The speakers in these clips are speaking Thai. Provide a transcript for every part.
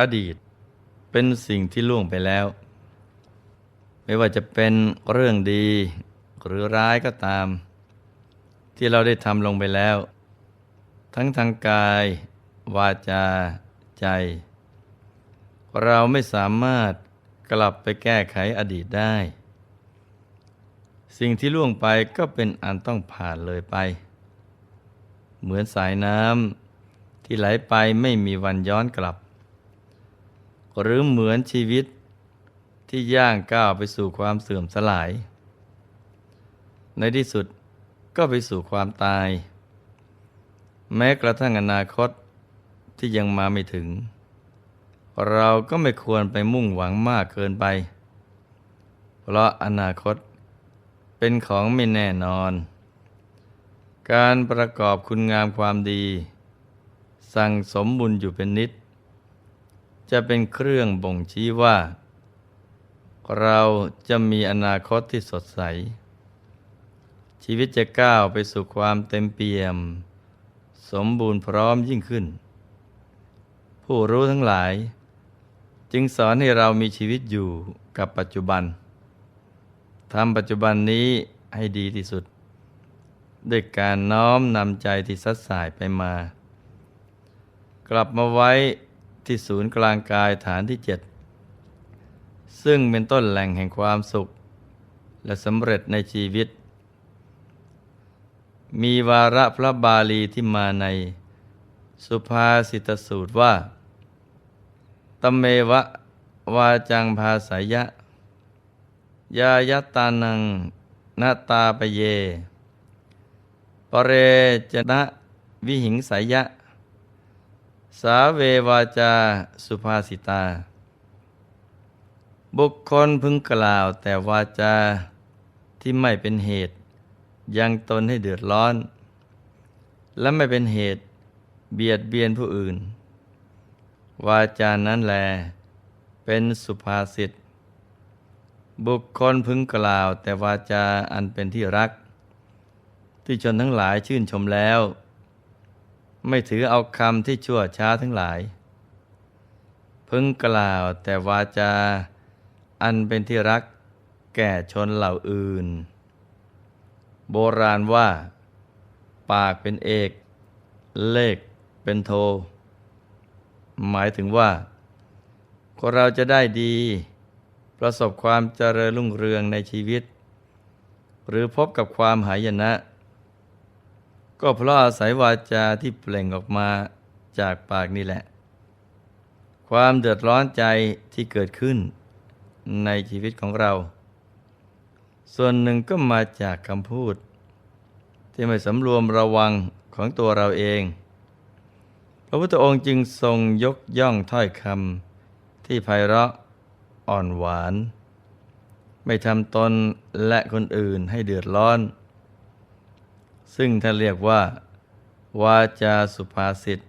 อดีต เป็นสิ่งที่ล่วงไปแล้ว ไม่ว่าจะเป็นเรื่องดีหรือร้ายก็ตาม ที่เราได้ทำลงไปแล้ว ทั้งทางกาย วาจา ใจ เราไม่สามารถกลับไปแก้ไขอดีตได้ สิ่งที่ล่วงไปก็เป็นอันต้องผ่านเลยไป เหมือนสายน้ำที่ไหลไปไม่มีวันย้อนกลับ หรือเหมือนชีวิตที่ย่างก้าวไปสู่ความเสื่อมสลาย ในที่สุดก็ไปสู่ความตาย แม้กระทั่งอนาคตที่ยังมาไม่ถึง เราก็ไม่ควรไปมุ่งหวังมากเกินไป เพราะอนาคตเป็นของไม่แน่นอน การประกอบคุณงามความดี สั่งสมบุญอยู่เป็นนิด จะเป็นเครื่องบ่งชี้ว่า เราจะมีอนาคตที่สดใส ชีวิตจะก้าวไปสู่ความเต็มเปี่ยม สมบูรณ์พร้อมยิ่งขึ้น ผู้รู้ทั้งหลาย จึงสอนให้เรามีชีวิตอยู่กับปัจจุบันทำปัจจุบันนี้ให้ดีที่สุด ด้วยการน้อมนำใจที่สัดสายไปมา กลับมาไว้ ที่ศูนย์กลางกายฐานที่เจ็ดซึ่งเป็นต้นแหล่งแห่งความสุข และสำเร็จในชีวิต มีวาระพระบาลีที่มาในสุภาษิตสูตรว่าตมเมวะวาจังภาสายะ ยายตานังนาตาปเย ปเรจนะวิหิงสายะ สาเววาจาสุภาษิตา บุคคลพึงกล่าวแต่วาจาที่ไม่เป็นเหตุ ยังตนให้เดือดร้อน และไม่เป็นเหตุเบียดเบียนผู้อื่น วาจานั้นแล เป็นสุภาษิตบุคคลพึงกล่าวแต่วาจาอันเป็นที่รัก ที่ชนทั้งหลายชื่นชมแล้ว ไม่ถือเอาคำที่ชั่วช้าทั้งหลาย พึงกล่าวแต่วาจา อันเป็นที่รักแก่ชนเหล่าอื่น โบราณว่า ปากเป็นเอก เลขเป็นโท หมายถึงว่าคนเราจะได้ดี ประสบความเจริญรุ่งเรืองในชีวิต หรือพบกับความหายนะ ก็เพราะอาศัยวาจาที่เปล่งออกมาจากปากนี่แหละ ความเดือดร้อนใจที่เกิดขึ้นในชีวิตของเรา ส่วนหนึ่งก็มาจากคำพูด ที่ไม่สำรวมระวังของตัวเราเอง พระพุทธองค์จึงทรงยกย่องถ้อยคำที่ไพเราะอ่อนหวาน ไม่ทำตนและคนอื่นให้เดือดร้อน ซึ่งท่านเรียกว่า วาจาสุภาษิต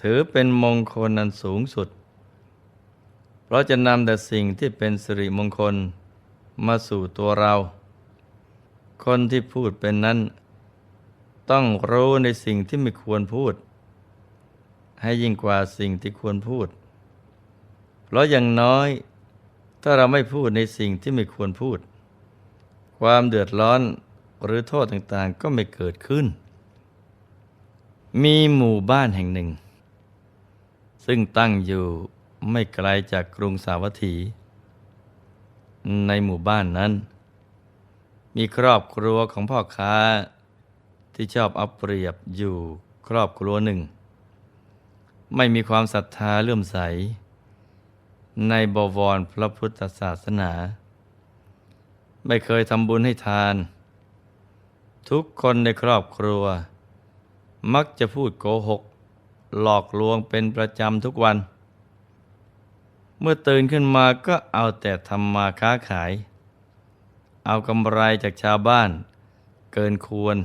ถือเป็นมงคลนันสูงสุด เพราะจะนำแต่สิ่งที่เป็นสิริมงคลมาสู่ตัวเรา คนที่พูดเป็นนั้น ต้องรู้ในสิ่งที่ไม่ควรพูด ให้ยิ่งกว่าสิ่งที่ควรพูด เพราะอย่างน้อย ถ้าเราไม่พูดในสิ่งที่ไม่ควรพูด ความเดือดร้อน หรือโทษต่างๆก็ไม่เกิดขึ้น มีหมู่บ้านแห่งหนึ่ง ซึ่งตั้งอยู่ไม่ไกลจากกรุงสาวัตถี ในหมู่บ้านนั้น มีครอบครัวของพ่อค้า ที่ชอบเอาเปรียบอยู่ครอบครัวหนึ่ง ไม่มีความศรัทธาเลื่อมใส ในบวรพระพุทธศาสนา ไม่เคยทำบุญให้ทาน ทุกคนในครอบครัว มักจะพูดโกหก หลอกลวงเป็นประจำทุกวัน เมื่อตื่นขึ้นมาก็เอาแต่ทำมาค้าขาย เอากำไรจากชาวบ้าน เกินควร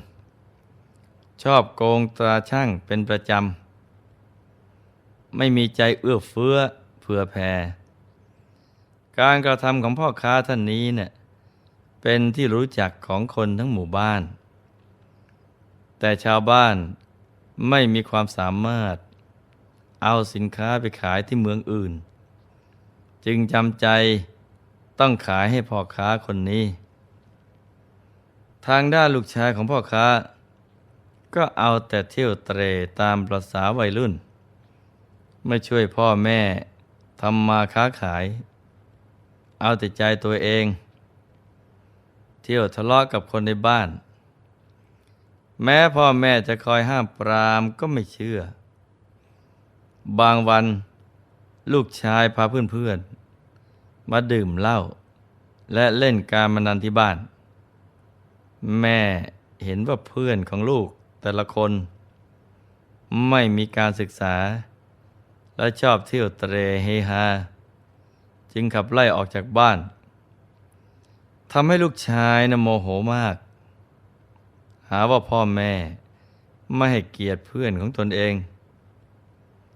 ชอบโกงตราช่างเป็นประจำ ไม่มีใจเอื้อเฟื้อเผื่อแผ่การกระทำของพ่อค้าท่านนี้เนี่ยเป็นที่รู้จักของคนทั้งหมู่บ้าน แต่ชาวบ้านไม่มีความสามารถเอาสินค้าไปขายที่เมืองอื่น จึงจำใจต้องขายให้พ่อค้าคนนี้ ทางด้านลูกชายของพ่อค้า ก็เอาแต่เที่ยวเตรตามประษาวัยรุ่น ไม่ช่วยพ่อแม่ทำมาค้าขาย เอาแต่ใจตัวเอง เที่ยวทะเลาะกับคนในบ้าน แม้พ่อแม่จะคอยห้ามปรามก็ไม่เชื่อ บางวันลูกชายพาเพื่อนๆ มาดื่มเหล้าและเล่นการมนันที่บ้าน แม่เห็นว่าเพื่อนของลูกแต่ละคน ไม่มีการศึกษา และชอบเที่ยวเตรเฮฮาจึงขับไล่ออกจากบ้านทำให้ลูกชายนะโมโหมาก หาว่าพ่อแม่ไม่ให้เกียรติเพื่อนของตนเอง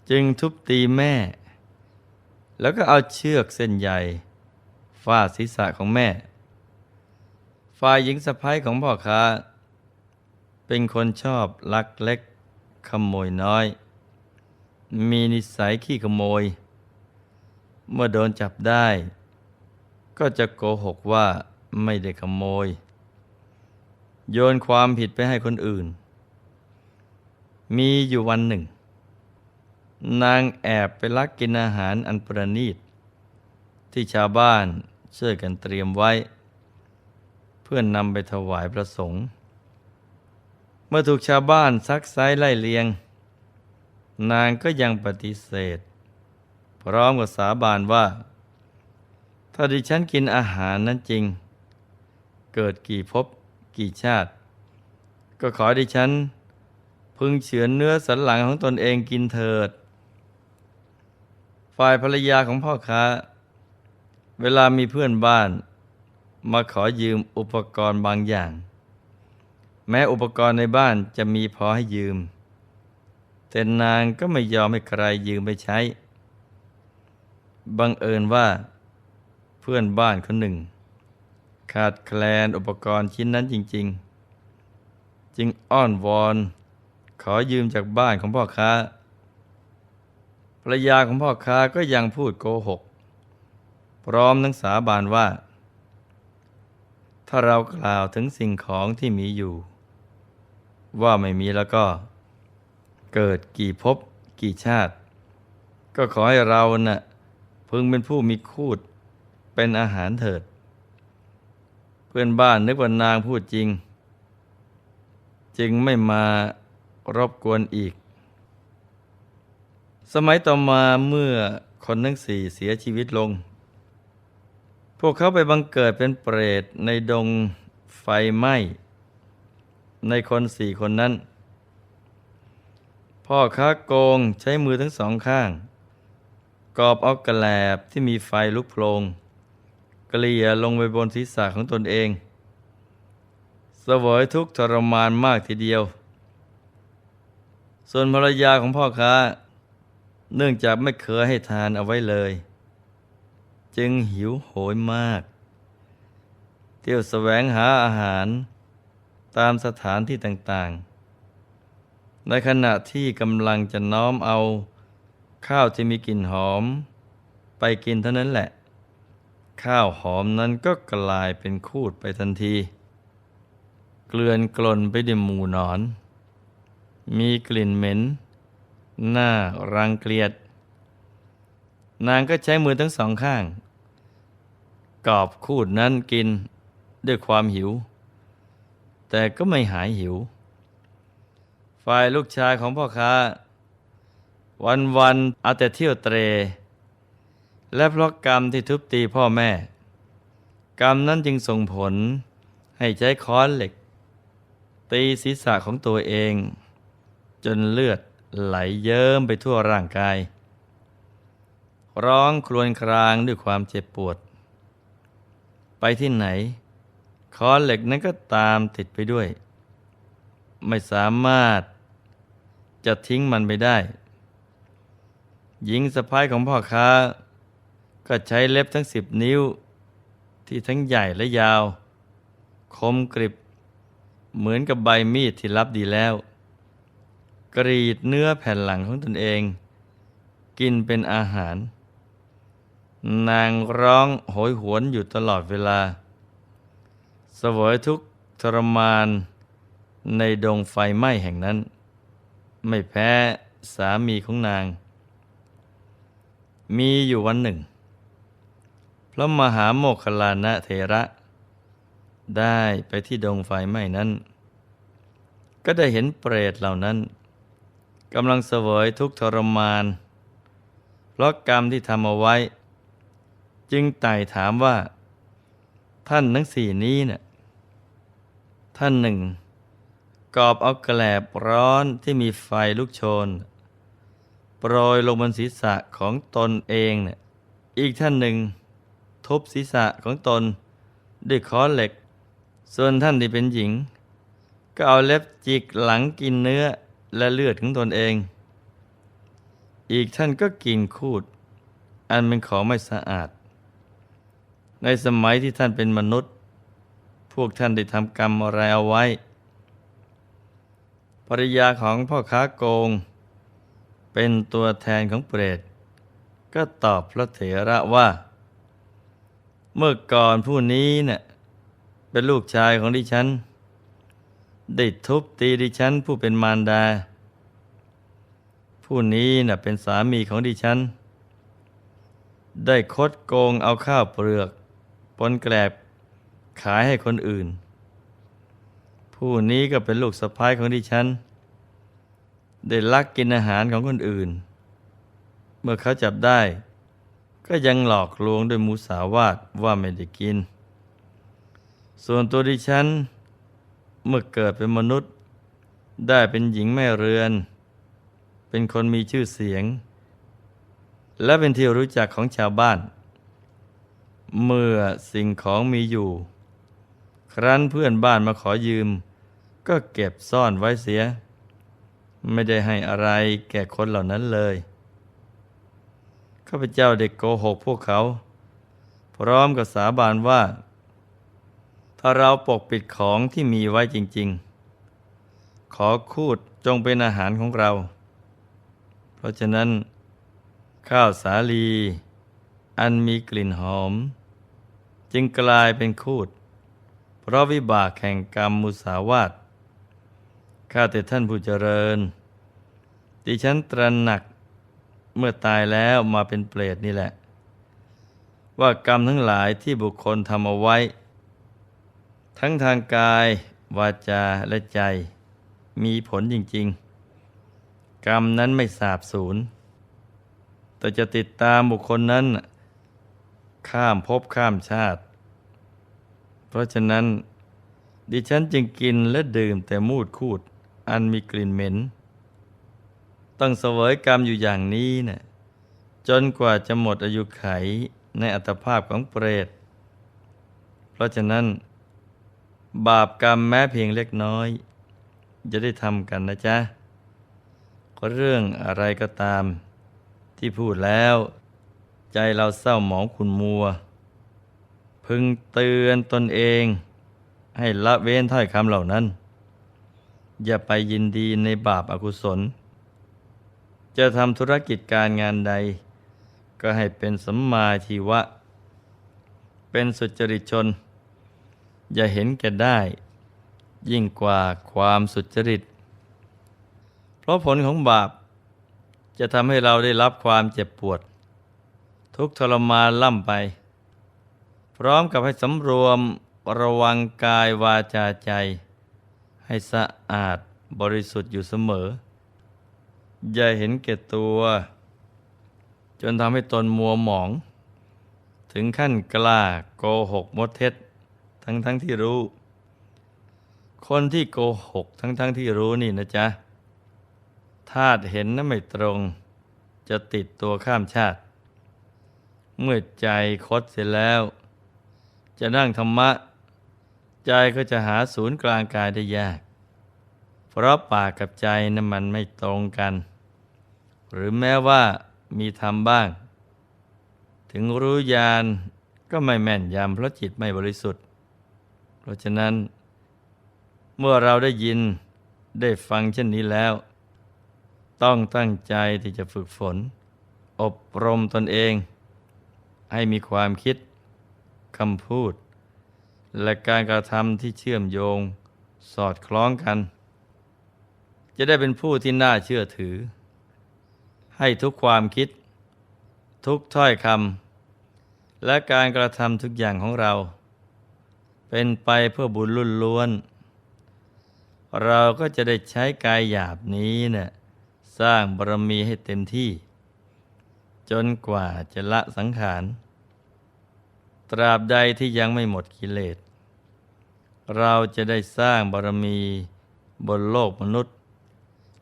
จึงทุบตีแม่ แล้วก็เอาเชือกเส้นใหญ่ฟาดศีรษะของแม่ ฝ่ายหญิงสะพ้ายของพ่อค้า เป็นคนชอบลักเล็กขโมยน้อย มีนิสัยขี้ขโมย เมื่อโดนจับได้ ก็จะโกหกว่าไม่ได้ขโมย โยนความผิดไปให้คนอื่น มีอยู่วันหนึ่ง นางแอบไปลักกินอาหารอันประณีต ที่ชาวบ้านช่วยกันเตรียมไว้ เพื่อนนำไปถวายพระสงฆ์เมื่อถูกชาวบ้านซักไซ้ไล่เลียง นางก็ยังปฏิเสธ พร้อมกับสาบานว่า ถ้าดิฉันกินอาหารนั้นจริง เกิดกี่ภพ กี่ชาติ ก็ขอดิฉัน พึงเฉือนเนื้อสันหลังของตนเองกินเถิด ฝ่ายภรรยาของพ่อค้า เวลามีเพื่อนบ้าน มาขอยืมอุปกรณ์บางอย่าง แม้อุปกรณ์ในบ้านจะมีพอให้ยืม แต่นางก็ไม่ยอมให้ใครยืมไปใช้ บังเอิญว่า เพื่อนบ้านคนหนึ่ง ขาดแคลนอุปกรณ์ชิ้นนั้นจริง ๆ จึงอ้อนวอน ขอยืมจากบ้านของพ่อค้าภรรยาของพ่อค้าก็ยังพูดโกหก พร้อมทั้งสาบานว่า ถ้าเรากล่าวถึงสิ่งของที่มีอยู่ ว่าไม่มีแล้วก็ เกิดกี่ภพกี่ชาติ ก็ขอให้เรานะ่ะพึงเป็นผู้มีคูดเป็นอาหารเถิด เพื่อนบ้านนึกว่านางพูดจริง จึงไม่มารบกวนอีก สมัยต่อมาเมื่อคนทั้งสี่เสียชีวิตลง พวกเขาไปบังเกิดเป็นเปรตในดงไฟไหม้ในคนสี่คนนั้น พ่อค้าโกงใช้มือทั้งสองข้าง กอบเอากระแลบที่มีไฟลุกโพลง เกลี่ยลงไปบนศีรษะของตนเอง เสวยทุกทรมานมากทีเดียว ส่วนภรรยาของพ่อค้า เนื่องจากไม่เคยให้ทานเอาไว้เลย จึงหิวโหยมาก เที่ยวแสวงหาอาหารตามสถานที่ต่างๆ ในขณะที่กำลังจะน้อมเอาข้าวที่มีกลิ่นหอม ไปกินเท่านั้นแหละ ข้าวหอมนั้นก็กลายเป็นคูดไปทันที เกลื่อนกลนไปด้วยหมู่นอน มีกลิ่นเหม็น หน้ารังเกียจ นางก็ใช้มือทั้งสองข้าง กอบคูดนั้นกินด้วยความหิว แต่ก็ไม่หายหิว ฝ่ายลูกชายของพ่อค้า วันวันเอาแต่เที่ยวเตร และเพราะกรรมที่ทุบตีพ่อแม่ กรรมนั้นจึงส่งผลให้ใช้ค้อนเหล็ก ตีศีรษะของตัวเอง จนเลือดไหลเยิ้มไปทั่วร่างกาย ร้องครวญครางด้วยความเจ็บปวด ไปที่ไหน ค้อนเหล็กนั้นก็ตามติดไปด้วย ไม่สามารถจะทิ้งมันไปได้ หญิงสะพ้ายของพ่อค้า ก็ใช้เล็บทั้งสิบนิ้ว ที่ทั้งใหญ่และยาว คมกริบ เหมือนกับใบมีดที่รับดีแล้ว กรีดเนื้อแผ่นหลังของตนเอง กินเป็นอาหาร นางร้องโหยหวนอยู่ตลอดเวลา เสวยทุกทรมานในดงไฟไหม้แห่งนั้น ไม่แพ้สามีของนาง มีอยู่วันหนึ่ง ระมหาโมคคลานะเถระ ได้ไปที่ดงไฟไหม้นั้น ก็ได้เห็นเปรตเหล่านั้นกำลังเสวยทุกทรมาน เพราะกรรมที่ทำเอาไว้ จึงไต่ถามว่า ท่านทั้งสี่นี้เนะ่ยท่านหนึ่ง กอบเอาแกลบร้อนที่มีไฟลุกโชน โปรยลงบนศีรษะของตนเองเนี่ยอีกท่านหนึ่ง ทุบศีรษะของตน ด้วยค้อนเหล็ก ส่วนท่านที่เป็นหญิง ก็เอาเล็บจิกหลังกินเนื้อและเลือดของตนเอง อีกท่านก็กินคูด อันเป็นของไม่สะอาด ในสมัยที่ท่านเป็นมนุษย์ พวกท่านได้ทำกรรมอะไรเอาไว้ ภริยาของพ่อค้าโกง เป็นตัวแทนของเปรตก็ตอบพระเถระว่า เมื่อก่อนผู้นี้เนะ่ยเป็นลูกชายของดิฉัน ได้ทุบตีดิฉันผู้เป็นมารดา ผู้นี้น่ะเป็นสามีของดิฉัน ได้คดโกงเอาข้าวเปลือกปนแกลบขายให้คนอื่น ผู้นี้ก็เป็นลูกสะพ้ายของดิฉัน ได้ลักกินอาหารของคนอื่น เมื่อเขาจับได้ ก็ยังหลอกลวงด้วยมุสาวาทว่าไม่ได้กิน ส่วนตัวดิฉัน เมื่อเกิดเป็นมนุษย์ ได้เป็นหญิงแม่เรือน เป็นคนมีชื่อเสียง และเป็นที่รู้จักของชาวบ้าน เมื่อสิ่งของมีอยู่ ครั้นเพื่อนบ้านมาขอยืม ก็เก็บซ่อนไว้เสีย ไม่ได้ให้อะไรแก่คนเหล่านั้นเลย ข้าพเจ้าเด็กโกหกพวกเขา พร้อมกับสาบานว่า ถ้าเราปกปิดของที่มีไว้จริง ๆ ขอคูดจงเป็นอาหารของเรา เพราะฉะนั้น ข้าวสาลี อันมีกลิ่นหอม จึงกลายเป็นคูด เพราะวิบากแห่งกรรมมุสาวาทข้าแต่ท่านผู้เจริญดิฉันตระหนัก เมื่อตายแล้วมาเป็นเปรตนี่แหละ ว่ากรรมทั้งหลายที่บุคคลทำเอาไว้ ทั้งทางกาย วาจาและใจ มีผลจริง ๆ กรรมนั้นไม่สาบสูญแต่จะติดตามบุคคลนั้น ข้ามภพข้ามชาติ เพราะฉะนั้น ดิฉันจึงกินและดื่มแต่มูดคูด อันมีกลิ่นเหม็น ต้องเสวยกรรมอยู่อย่างนี้นะ่ะจนกว่าจะหมดอายุไขในอัตภาพของเปรต เพราะฉะนั้น บาปกรรมแม้เพียงเล็กน้อย จะได้ทำกันนะจ๊ะเรื่องอะไรก็ตาม ที่พูดแล้ว ใจเราเศร้าหมองขุนมัว พึงเตือนตนเอง ให้ละเว้นถ้อยคำเหล่านั้น อย่าไปยินดีในบาปอากุศล จะทำธุรกิจการงานใด ก็ให้เป็นสัมมาชีวะ เป็นสุจริตชน อย่าเห็นแก่ได้ ยิ่งกว่าความสุจริต เพราะผลของบาป จะทำให้เราได้รับความเจ็บปวด ทุกทรมานล่ำไป พร้อมกับให้สำรวมระวังกายวาจาใจ ให้สะอาดบริสุทธิ์อยู่เสมอ อย่าเห็นแก่ตัว จนทำให้ตนมัวหมอง ถึงขั้นกล้าโกหกมดเท็จ ทั้งทั้งที่รู้ คนที่โกหกทั้งทั้งที่รู้นี่นะจ๊ะธาตุเห็นนั้นไม่ตรง จะติดตัวข้ามชาติ เมื่อใจคดเสร็จแล้ว จะนั่งธรรมะ ใจก็จะหาศูนย์กลางกายได้ยาก เพราะปากกับใจนั้นมันไม่ตรงกัน หรือแม้ว่ามีธรรมบ้าง ถึงรู้ญาณก็ไม่แม่นยำเพราะจิตไม่บริสุทธิ์ เพราะฉะนั้น เมื่อเราได้ยินได้ฟังเช่นนี้แล้ว ต้องตั้งใจที่จะฝึกฝน อบรมตนเอง ให้มีความคิดคำพูด และการกระทำที่เชื่อมโยง สอดคล้องกัน จะได้เป็นผู้ที่น่าเชื่อถือ ให้ทุกความคิด ทุกถ้อยคำและการกระทำทุกอย่างของเรา เป็นไปเพื่อบุญลุ่นล้วน เราก็จะได้ใช้กายหยาบนี้เนะ่ยสร้างบารมีให้เต็มที่ จนกว่าจะละสังขาร ตราบใดที่ยังไม่หมดกิเลส เราจะได้สร้างบารมีบนโลกมนุษย์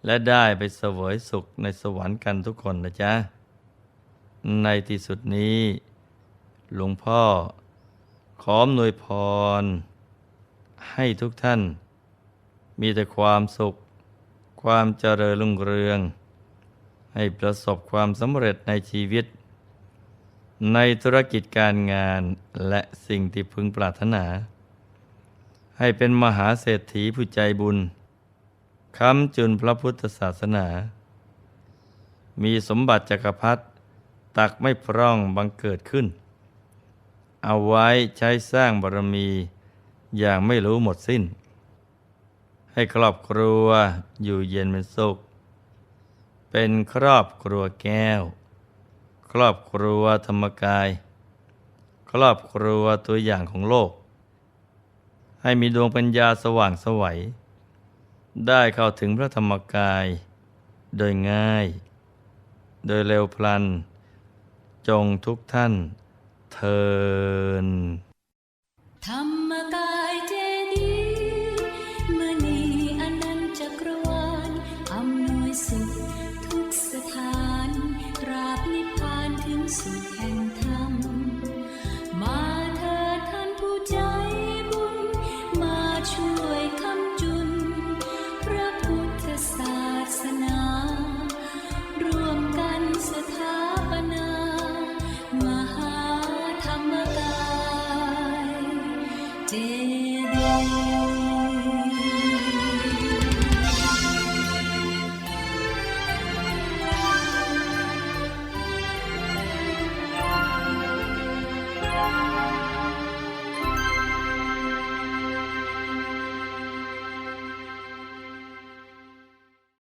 และได้ไปเสวยสุขในสวรรค์กันทุกคนนะจ๊ะ ในที่สุดนี้ หลวงพ่อ ขออำนวยพร ให้ทุกท่าน มีแต่ความสุข ความเจริญรุ่งเรือง ให้ประสบความสำเร็จในชีวิต ในธุรกิจการงานและสิ่งที่พึงปรารถนา ให้เป็นมหาเศรษฐีผู้ใจบุญ ค้ำจุนพระพุทธศาสนา มีสมบัติจักรพรรดิตักไม่พร่องบังเกิดขึ้น เอาไว้ใช้สร้างบารมีอย่างไม่รู้หมดสิ้น ให้ครอบครัวอยู่เย็นเป็นสุข เป็นครอบครัวแก้ว ครอบครัวธรรมกาย ครอบครัวตัวอย่างของโลก ให้มีดวงปัญญาสว่างสวัย ได้เข้าถึงพระธรรมกาย โดยง่าย โดยเร็วพลัน จงทุกท่านเทินธรร